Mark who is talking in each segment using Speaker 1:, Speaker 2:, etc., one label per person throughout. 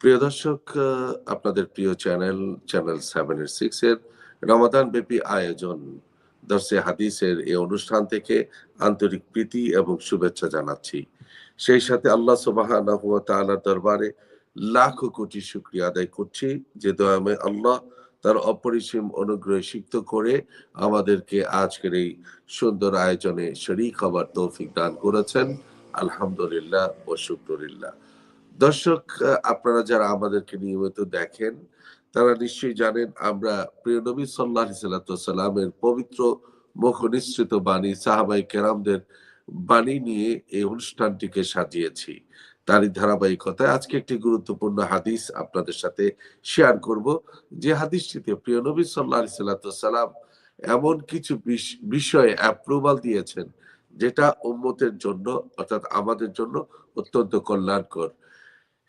Speaker 1: প্রিয় দর্শক আপনাদের প্রিয় চ্যানেল চ্যানেল সেভেন এর সিক্স এর রমাদান ব্যাপী আয়োজন, দর্শে হাদিসের এই অনুষ্ঠান থেকে আন্তরিক প্রীতি এবং শুভেচ্ছা জানাচ্ছি। সেই সাথে আল্লাহ সুবাহ দরবারে লাখ কোটি শুক্রিয়া আদায় করছি। যে দয়ামে আল্লাহ তার অপরিসীম অনুগ্রহে সিক্ত করে আমাদেরকে আজকের এই সুন্দর আয়োজনে শরিক হবার তৌফিক দান করেছেন। আলহামদুলিল্লাহ ও শুক্রিল্লাহ দর্শক, আপনারা যারা আমাদেরকে নিয়মিত দেখেন, তারা নিশ্চয়ই জানেন আমরা প্রিয় নবী সাল্লাহ সাল্লামের পবিত্র মুখ নিশ্চিত বাণী সাহাবাই কেরামদের বাণী নিয়ে এই অনুষ্ঠানটিকে সাজিয়েছি। তারই ধারাবাহিকতায় আজকে একটি গুরুত্বপূর্ণ হাদিস আপনাদের সাথে শেয়ার করব। যে হাদিসটিতে প্রিয় নবী সাল্লাহ সাল্লাম এমন কিছু বিষয়ে অ্যাপ্রুভাল দিয়েছেন, যেটা উম্মতের জন্য, অর্থাৎ আমাদের জন্য অত্যন্ত কল্যাণকর।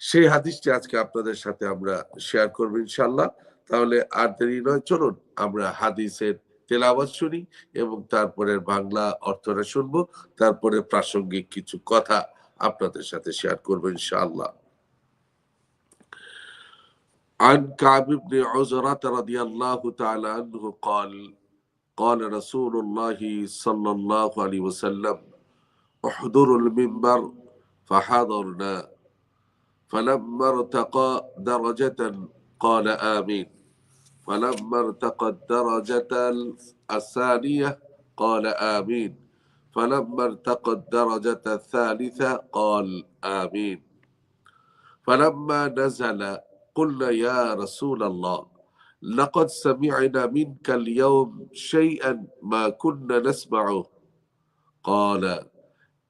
Speaker 1: সেই হাদিসটি আজকে আপনাদের সাথে আমরা শেয়ার করব ইনশাল্লাহ তাহলে আর দেরি নয়, চলুন আমরা হাদিসের তেলাওয়াত শুনি এবং তারপরে বাংলা অর্থটা শুনব, তারপরে প্রাসঙ্গিক কিছু কথা আপনাদের সাথে শেয়ার করবো ইনশাআল্লাহ عن كعب بن عزرة رضي الله تعالى عنه قال قال رسول الله صلى الله عليه وسلم احضروا المنبر فحضرنا فلما ارتقى درجة قال آمين فلما ارتقى الدرجة الثانية قال آمين فلما ارتقى الدرجة الثالثة قال آمين. فلما نزل قلنا يا رسول الله لقد سمعنا منك اليوم شيئا ما كنا نسمعه. قال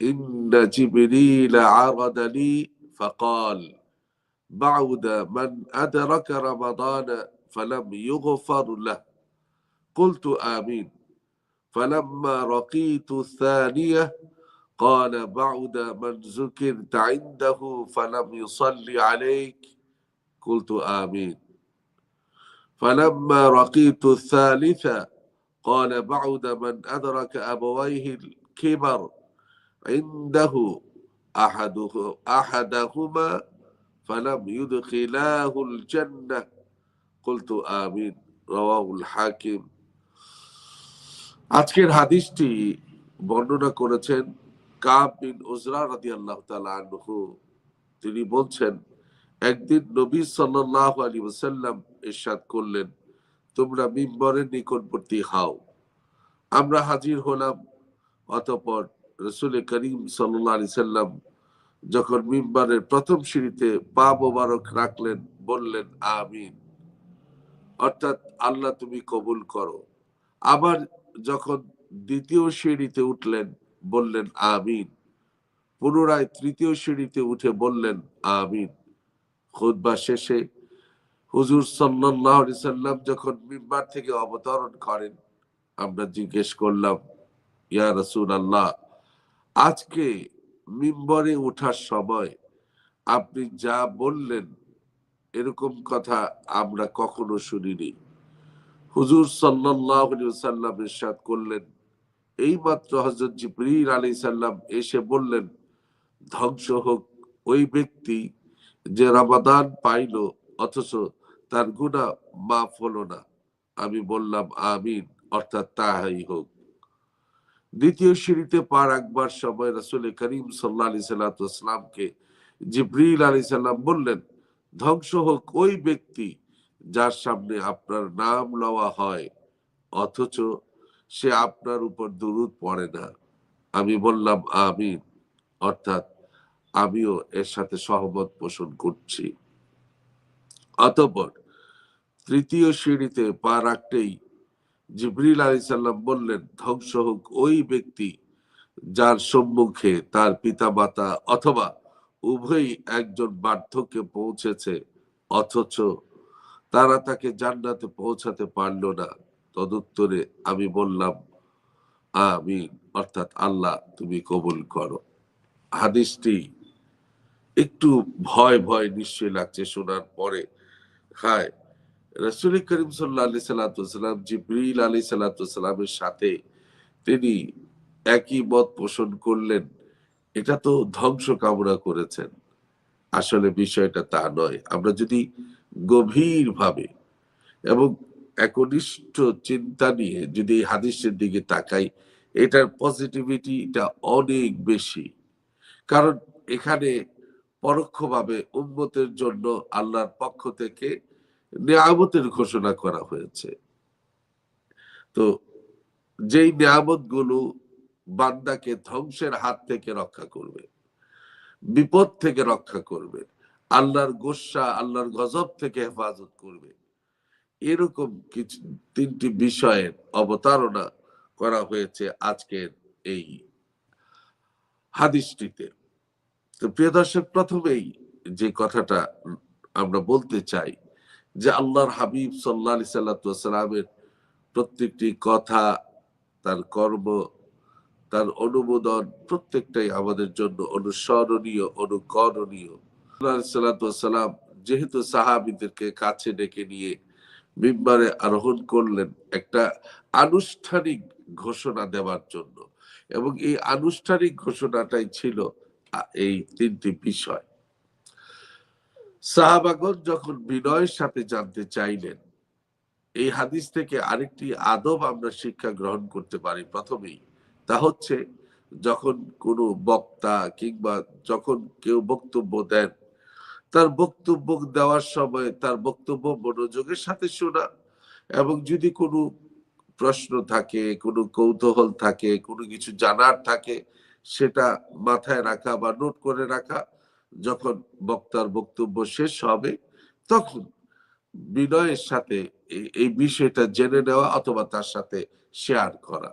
Speaker 1: إن جبريل عرض لي فقال بعد من أدرك رمضان فلم يغفر له. قلت آمين. فلما رقيت الثانية قال بعد من ذكرت عنده فلم يصلي عليك. قلت آمين. فلما رقيت الثالثة قال بعد من أدرك أبويه الكبر عنده أحده أحدهما فلم يدخلاه الجنة. قلت آمين. رواه الحاكم. আজকের হাদিসটি বর্ণনা করেছেন কাব তাআলা আনহু। তিনি বলছেন, একদিন নবী সাল্লাল্লাহু আলাইহি ওয়াসাল্লাম ইরশাদ করলেন, তোমরা মিম্বরের নিকটবর্তী হাও। আমরা হাজির হলাম অতঃপর রসুল করিম সাল্লাল্লাহু আলাইহি সাল্লাম যখন মিম্বরের প্রথম সিঁড়িতে পা মোবারক রাখলেন, বললেন, আমিন। অর্থাৎ, আল্লাহ তুমি কবুল করো। আবার যখন দ্বিতীয় সিঁড়িতে উঠলেন, বললেন, আমিন। পুনরায় তৃতীয় সিঁড়িতে উঠে বললেন, আমিন। খুতবা শেষে হুজুর আলাইহি সাল্লাম যখন মিম্বার থেকে অবতরণ করেন, আমরা জিজ্ঞেস করলাম, ইয়া রাসূল আল্লাহ আজকে মিম্বরে ওঠার সময় আপনি যা বললেন, এরকম কথা আমরা কখনো শুনিনি। হুজুর সাল্লাম ইরশাদ করলেন। এই মাত্র হযরত জিবরিল আলাইহিস সালাম এসে বললেন, ধ্বংস হোক ওই ব্যক্তি যে রমাদান পাইল, অথচ তার গুনাহ মাফ হলো না। আমি বললাম, আমিন, অর্থাৎ তাহাই হোক। দ্বিতীয় সিঁড়িতে পা রাখবার সময় রাসূল করিম সাল্লাল্লাহু আলাইহি সাল্লামকে জিবরিল আলাইহিস সালাম বললেন, ধ্বংস হোক ওই ব্যক্তি যার সামনে আপনার নাম লওয়া হয়, অথচ সে আপনার উপর দুরুদ পড়ে না। আমি বললাম, আমিন। অর্থাৎ আমিও এর সাথে সহমত পোষণ করছি। অতঃপর তৃতীয় সিঁড়িতে পা রাখতেই জিবরিল আলী সাল্লাম বললেন, ধ্বংস হোক ওই ব্যক্তি যার সম্মুখে তার পিতা মাতা অথবা উভয়ই একজন বার্ধক্যে পৌঁছেছে, অথচ তারা তাকে জান্নাতে পৌঁছাতে পারল না। তদুত্তরে আমি বললাম, আমি, অর্থাৎ আল্লাহ, তুমি কবুল করো। হাদিসটি একটু ভয় ভয় নিশ্চয় লাগছে শোনার পরে। হায় রসুল করিম সাল্লাহ আলি সাল্লাতাম জিব্রিল আলী সাল্লাতামের সাথে তিনি একই মত পোষণ করলেন। এটা তো ধ্বংস কামনা করেছেন। আসলে বিষয়টা তা নয়। আমরা যদি গভীর ভাবে এবং একনিষ্ঠ চিন্তা নিয়ে যদি এই হাদিসের দিকে তাকাই, এটার পজিটিভিটিটা অনেক বেশি। কারণ এখানে পরোক্ষভাবে উন্মতের জন্য আল্লাহর পক্ষ থেকে নিয়ামতের ঘোষণা করা হয়েছে। তো যেই নিয়ামতগুলো বান্দাকে ধ্বংসের হাত থেকে রক্ষা করবে, বিপদ থেকে রক্ষা করবে আল্লাহর গোসা, আল্লাহর গজব থেকে হেফাজত করবে। এরকম কিছু, তিনটি বিষয়ের অবতারণা করা হয়েছে আজকের এই হাদিসটিতে। তো প্রিয় দর্শক, প্রথমেই যে কথাটা আমরা বলতে চাই, যে আল্লাহর হাবিব সাল্লা সাল্লামের প্রত্যেকটি কথা, তার কর্ম, তার অনুমোদন প্রত্যেকটাই আমাদের জন্য অনুসরণীয়, অনুকরণীয়। সাল্লাম যেহেতু সাহাবিদেরকে কাছে ডেকে নিয়ে মিম্বারে আরোহণ করলেন একটা আনুষ্ঠানিক ঘোষণা দেওয়ার জন্য। এবং এই আনুষ্ঠানিক ঘোষণাটাই ছিল এই তিনটি বিষয়। সাহাবাগন যখন বিনয়ের সাথে জানতে চাইলেন, এই হাদিস থেকে আরেকটি আদব আমরা শিক্ষা গ্রহণ করতে পারি প্রথমেই, তা হচ্ছে যখন কোনো বক্তা কিংবা যখন কেউ বক্তব্য দেন তার বক্তব্য দেওয়ার সময় তার বক্তব্য মনোযোগের সাথে শোনা এবং যদি কোনো প্রশ্ন থাকে, কোনো কৌতূহল থাকে, কোনো কিছু জানার থাকে, সেটা মাথায় রাখা বা নোট করে রাখা, যখন বক্তার বক্তব্য শেষ হবে, তখন বিনয়ের সাথে এই বিষয়টা জেনে নেওয়া অথবা তার সাথে শেয়ার করা,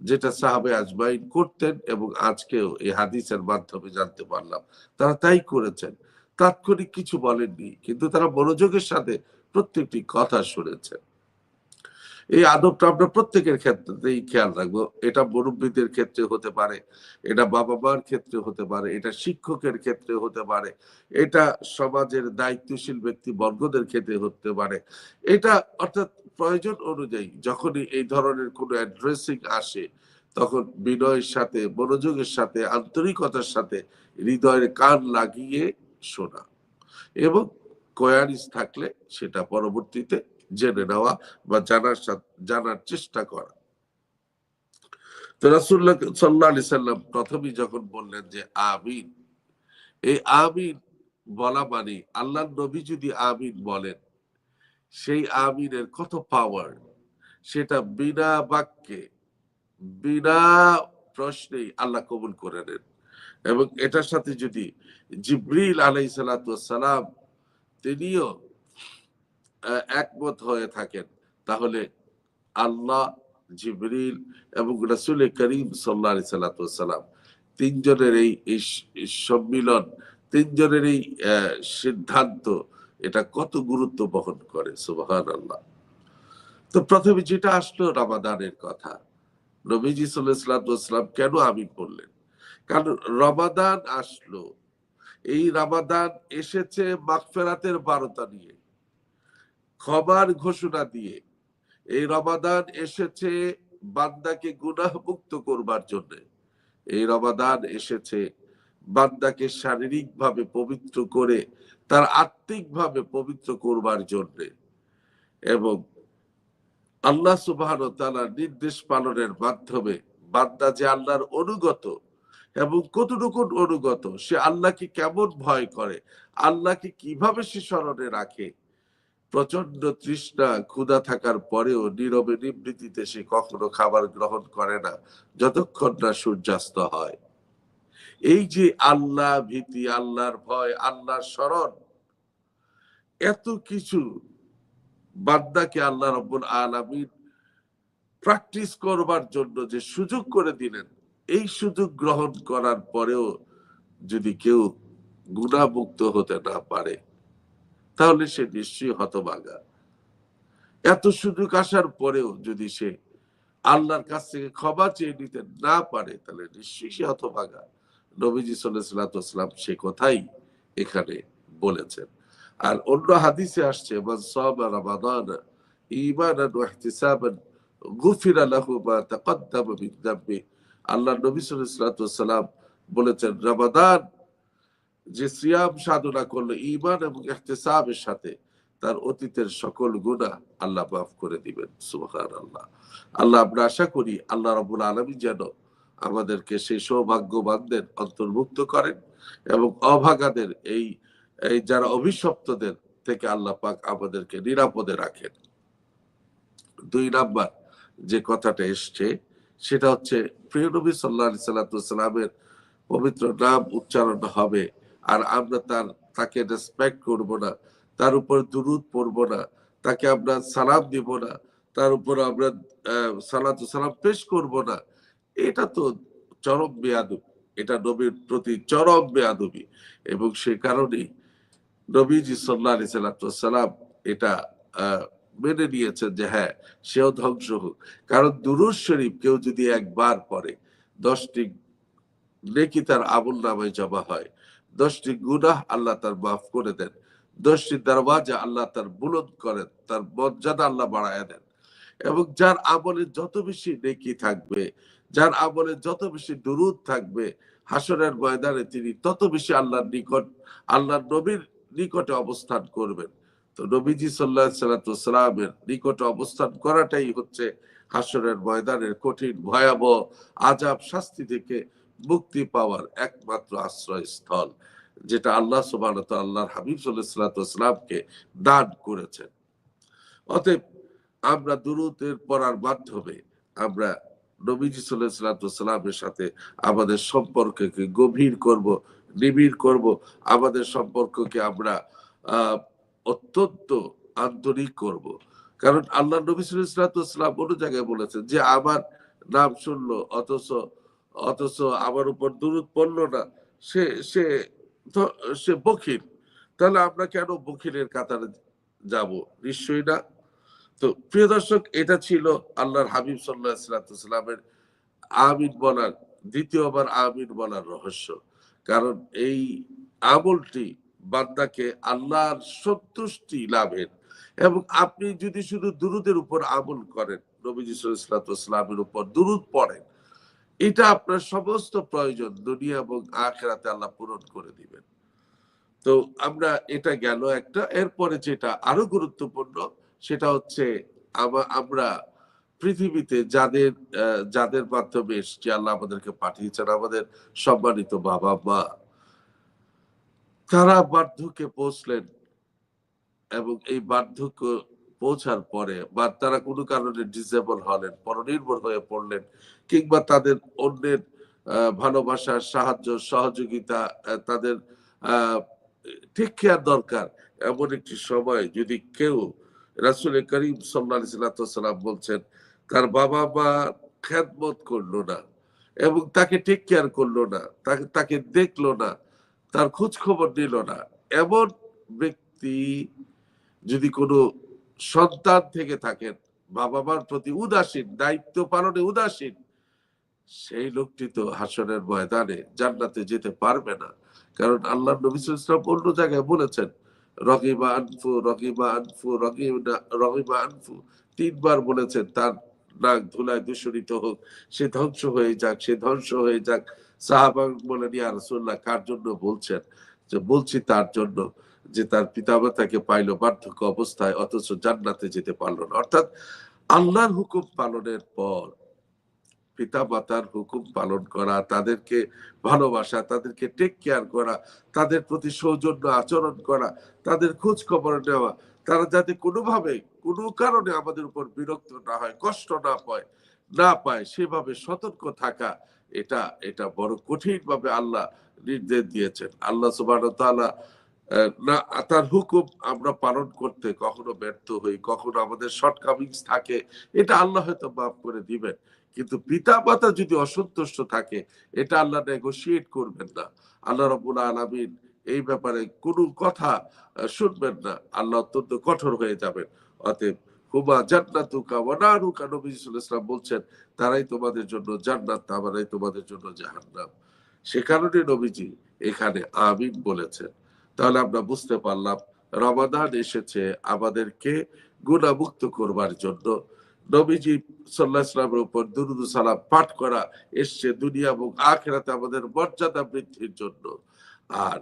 Speaker 1: যেটা সাহাবে আজমাইন করতেন এবং আজকেও এই হাদিসের মাধ্যমে জানতে পারলাম। তারা তাই করেছেন। তাৎক্ষণিক কিছু বলেননি, কিন্তু তারা মনোযোগের সাথে প্রত্যেকটি কথা শুনেছেন। এই আদবটা আমরা প্রত্যেকের ক্ষেত্রেই খেয়াল রাখব। এটা মুরব্বীদের ক্ষেত্রে হতে পারে, এটা বাবা মার ক্ষেত্রে হতে পারে, এটা শিক্ষকের ক্ষেত্রে হতে পারে, এটা সমাজের দায়িত্বশীল ব্যক্তি বর্গদের ক্ষেত্রে হতে পারে। এটা অর্থাৎ প্রয়োজন অনুযায়ী যখনই এই ধরনের কোনো অ্যাড্রেসিং আসে, তখন বিনয়ের সাথে, মনোযোগের সাথে, আন্তরিকতার সাথে, হৃদয়ের কান লাগিয়ে শোনা। এবং কয়ারিস থাকলে সেটা পরবর্তীতে জেনে নেওয়া বা জানার জানার চেষ্টা করা। তো রাসুল্লাহ সাল্লাহ আলি সাল্লাম প্রথমেই যখন বললেন যে আমিন, এই আমিন বলা মানে আল্লাহ নবী যদি আমিন বলেন, সেই আমিনের কত পাওয়ার সেটা বিনা বাক্যে, বিনা প্রশ্নেই আল্লাহ কবুল করে নেন। এবং এটার সাথে যদি জিব্রিল আলাই সালাম তিনিও একমত হয়ে থাকেন, তাহলে আল্লাহ, জিবরিল এবং রসুল করিম সাল্লা সাল্লাম তিনজনের এই সম্মিলন, তিনজনের এই সিদ্ধান্ত, এটা কত গুরুত্ব বহন করে সুবাহান আল্লাহ তো প্রথমে যেটা আসলো রামাদানের কথা, নবীজি সাল্লাহাম কেন আমিন বললেন? কারণ রমাদান আসলো। এই রামাদান এসেছে মাগফেরাতের বারোটা নিয়ে, ক্ষমার ঘোষণা দিয়ে। এই রমাদান এসেছে বান্দাকে গুনাহ মুক্ত করবার জন্য। এই রমাদান এসেছে বান্দাকে শারীরিক ভাবে পবিত্র করে, তার আত্মিক ভাবে পবিত্র করবার জন্য। এবং আল্লাহ সুবাহ নির্দেশ পালনের মাধ্যমে বান্দা যে আল্লাহর অনুগত এবং কতটুকু অনুগত? সে আল্লাহকে কেমন ভয় করে? আল্লাহকে কীভাবে সে স্মরণে রাখে? প্রচণ্ড তৃষ্ণা, ক্ষুধা থাকার পরেও নীরবে নিবৃত্তিতে সে কখনো খাবার গ্রহণ করে না, যতক্ষণ না সূর্যাস্ত হয়। এই যে আল্লাহ ভীতি, আল্লাহর ভয়, আল্লাহর স্মরণ, এত কিছু বাদ্দাকে আল্লাহ রব্বুল আলমিন প্র্যাকটিস করবার জন্য যে সুযোগ করে দিলেন এই সুযোগ গ্রহণ করার পরেও যদি কেউ গুণামুক্ত হতে না পারে, তাহলে সে নিশ্চয়ই হতবাগা এত সুযোগ আসার পরেও যদি সে আল্লাহর কাছ থেকে ক্ষমা চেয়ে নিতে না পারে, তাহলে নিশ্চয়ই সে হতবাগা নবীজি সাল্লাম সে কথাই এখানে বলেছেন। আর অন্য হাদিসে আসছে, মান ইহতিসাবান গুফিরা লাহু মা তাকদ্দামা আল্লাহ নবী সাল্লাম বলেছেন, রমাদান যে সিয়াম সাধনা করল, ঈমান এবং ইহতিসাবের সাথে তার অতীতের সকল গুনাহ আল্লাহ মাফ করে দিবেন, সুবহানাল্লাহ। আল্লাহ আল্লাহ, আমরা আশা করি আল্লাহ রাব্বুল আলামিন যেন আমাদেরকে সেই সৌভাগ্যবানদের অন্তর্ভুক্ত করেন এবং অভাগাদের এই এই যারা অভিশপ্তদের থেকে আল্লাহ পাক আমাদেরকে নিরাপদে রাখেন। দুই নাম্বার যে কথাটা এসছে সেটা হচ্ছে প্রিয় নবী সাল্লাহ সাল্লামের পবিত্র নাম উচ্চারণ হবে। আর আমরা তার তাকে রেসপেক্ট করব না তার উপর দুরুদ পড়ব না তাকে আমরা সালাম দিব না তার উপর আমরা সালাত সালাম পেশ করব না। এটা তো চরম বেয়াদব এটা নবীর প্রতি চরম বেয়াদবি। এবং সে কারণেই নবীজি সাল্লাহ সাল্লাম এটা আহ, মেনে নিয়েছেন যে হ্যাঁ সেও ধ্বংস হোক। কারণ দুরুজ শরীফ কেউ যদি একবার পড়ে, দশটি নেকি তার আমল নামায় জমা হয়, দশটি গুনাহ আল্লাহ তার মাফ করে দেন, দশটি দরওয়াজা আল্লাহ তার বুলন্দ করেন, তার মর্যাদা আল্লাহ বাড়ায় দেন। এবং যার আমলে যত বেশি নেকি থাকবে, যার আমলে যত বেশি দুরুদ থাকবে, হাসরের ময়দানে তিনি তত বেশি আল্লাহর নিকট, আল্লাহর নবীর নিকটে অবস্থান করবেন। তো নবীজি অবস্থান করাটাই হচ্ছে হাসরের ময়দানের কঠিন, ভয়াবহ আজাব শাস্তি থেকে মুক্তি পাওয়ার একমাত্র যেটা আল্লাহ আল্লাহর হাবিব সাল্লাহামকে দান করেছেন। অতএব আমরা দুরুদের পড়ার মাধ্যমে আমরা নবীজি সাল্লাহামের সাথে আমাদের সম্পর্ককে গভীর করব, নিবিড় করব। আমাদের সম্পর্ককে আমরা, আহ অত্যন্ত আন্তরিক করব। কারণ আল্লাহ নবী সাল্লাহাম অন্য জায়গায় বলেছেন যে, আমার নাম শুনলো, অথচ অথচ আমার উপর দূরত পড়ল না। সে সে সে বখিল। তাহলে আমরা কেন বখিলের কাতারে যাব? নিশ্চয়ই না। তো প্রিয় দর্শক, এটা ছিল আল্লাহর হাবিব সাল্লাহ সাল্লামের আমিন বলার, দ্বিতীয়বার আমিন বলার রহস্য। কারণ এই আমলটি বান্দাকে আল্লাহর সন্তুষ্টি লাভের। এবং আপনি যদি শুধু দুরুদের উপর আমল করেন, নবীজি সাল্লামের উপর দুরুদ পড়েন, এটা আপনার সমস্ত প্রয়োজন দুনিয়া এবং আখেরাতে আল্লাহ পূরণ করে দিবেন। তো আমরা এটা গেল একটা। এরপরে যেটা আরও গুরুত্বপূর্ণ, সেটা হচ্ছে আমরা পৃথিবীতে যাদের যাদের মাধ্যমে এসছে, আল্লাহ আমাদেরকে পাঠিয়েছেন, আমাদের সম্মানিত বাবা মা তারা বার্ধক্যে পৌঁছলেন এবং এই বার্ধক্য পৌঁছার পরে বা তারা কোনো কারণে ডিসেবল হলেন, পরনির্ভর হয়ে পড়লেন কিংবা তাদের অন্যের ভালোবাসা সাহায্য, সহযোগিতা তাদের ঠিক কেয়ার দরকার। এমন একটি সময় যদি কেউ রাসুল করিম সাল্লা সাল্লাম বলছেন, তার বাবা মা খেদমত করল না এবং তাকে টেক কেয়ার করল না, তাকে তাকে দেখল না তার খোঁজ খবর নিল না। এমন ব্যক্তি যদি কোনো সন্তান থেকে থাকেন বাবা মার প্রতি উদাসীন, দায়িত্ব পালনে উদাসীন, সেই লোকটি তো হাসনের ময়দানে জান্নাতে যেতে পারবে না। কারণ আল্লাহ নবী ইসলাম অন্য জায়গায় বলেছেন রকিবা আনফু রকিবা আনফু রকিবা রকিবা আনফু। তিনবার বলেছেন, তার নাক ধুলায় দূষণিত হোক, সে ধ্বংস হয়ে যাক, সে ধ্বংস হয়ে যাক। বলেন, ইয়া রাসূলুল্লাহ, কার জন্য বলছেন? যে, বলছি তার জন্য যে, তার বার্ধক্য অবস্থায়, অথচ জান্নাতে যেতে না। অর্থাৎ আল্লাহর হুকুম পালনের পর পিতা মাতার হুকুম পালন করা, তাদেরকে ভালোবাসা, তাদেরকে টেক কেয়ার করা, তাদের প্রতি সৌজন্য আচরণ করা, তাদের খোঁজ খবর নেওয়া তারা যাতে কোনোভাবে, কোনো কারণে আমাদের উপর বিরক্ত না হয়, কষ্ট না পায় না পায়, সেভাবে সতর্ক থাকা, এটা এটা বড় কঠিন ভাবে আল্লাহ নির্দেশ দিয়েছেন। আল্লাহ সুবাহ না, তার হুকুম আমরা পালন করতে কখনো ব্যর্থ হই, কখনো আমাদের শর্টকামিংস থাকে, এটা আল্লাহ হয়তো মাফ করে দিবেন। কিন্তু পিতা মাতা যদি অসন্তুষ্ট থাকে, এটা আল্লাহ নেগোসিয়েট করবেন না। আল্লাহ রবুল আলমিন এই ব্যাপারে কোনো কথা শুনবেন না। আল্লাহ অত্যন্ত কঠোর হয়ে যাবেন। অতএব, হুমা জান্নাতুকা ওয়ানারুকা নবী ওয়াসাল্লাম বলছেন, তারাই তোমাদের জন্য জান্নাত, তারাই তোমাদের জন্য জাহান্নাম। সে কারণে নবীজি এখানে আমিন বলেছেন। তাহলে আমরা বুঝতে পারলাম, রমাদান এসেছে আমাদেরকে গুণামুক্ত করবার জন্য। নবীজি সাল্লাহ ইসলামের উপর দুরুদ সালাম পাঠ করা এসছে দুনিয়া এবং আখেরাতে আমাদের মর্যাদা বৃদ্ধির জন্য। আর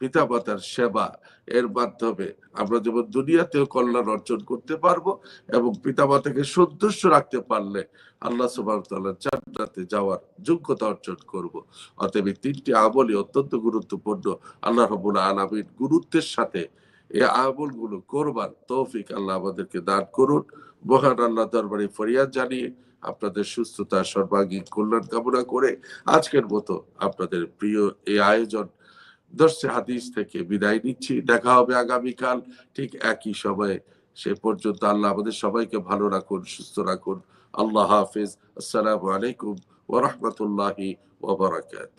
Speaker 1: পিতামাতার সেবা এর মাধ্যমে আমরা যেমন দুনিয়াতেও কল্যাণ অর্জন করতে পারব এবং পিতামাতাকে সন্তুষ্ট রাখতে পারলে আল্লাহ সুবাহ জান্নাতে যাওয়ার যোগ্যতা অর্জন করব। অতএব এই তিনটি আমলই অত্যন্ত গুরুত্বপূর্ণ। আল্লাহ রবুল আলমীর গুরুত্বের সাথে এই আমলগুলো করবার তৌফিক আল্লাহ আমাদেরকে দান করুন। মহান আল্লাহ দরবারে ফরিয়াদ জানিয়ে আপনাদের সুস্থতা, সর্বাঙ্গীন কল্যাণ কামনা করে আজকের মতো আপনাদের প্রিয় এই আয়োজন দর্শে হাদিস থেকে বিদায় নিচ্ছি। দেখা হবে আগামীকাল ঠিক একই সময়ে। সে পর্যন্ত আল্লাহ আমাদের সবাইকে ভালো রাখুন, সুস্থ রাখুন। আল্লাহ হাফিজ। আসসালামু আলাইকুম ওরহমতুল্লাহি ওবরাকাত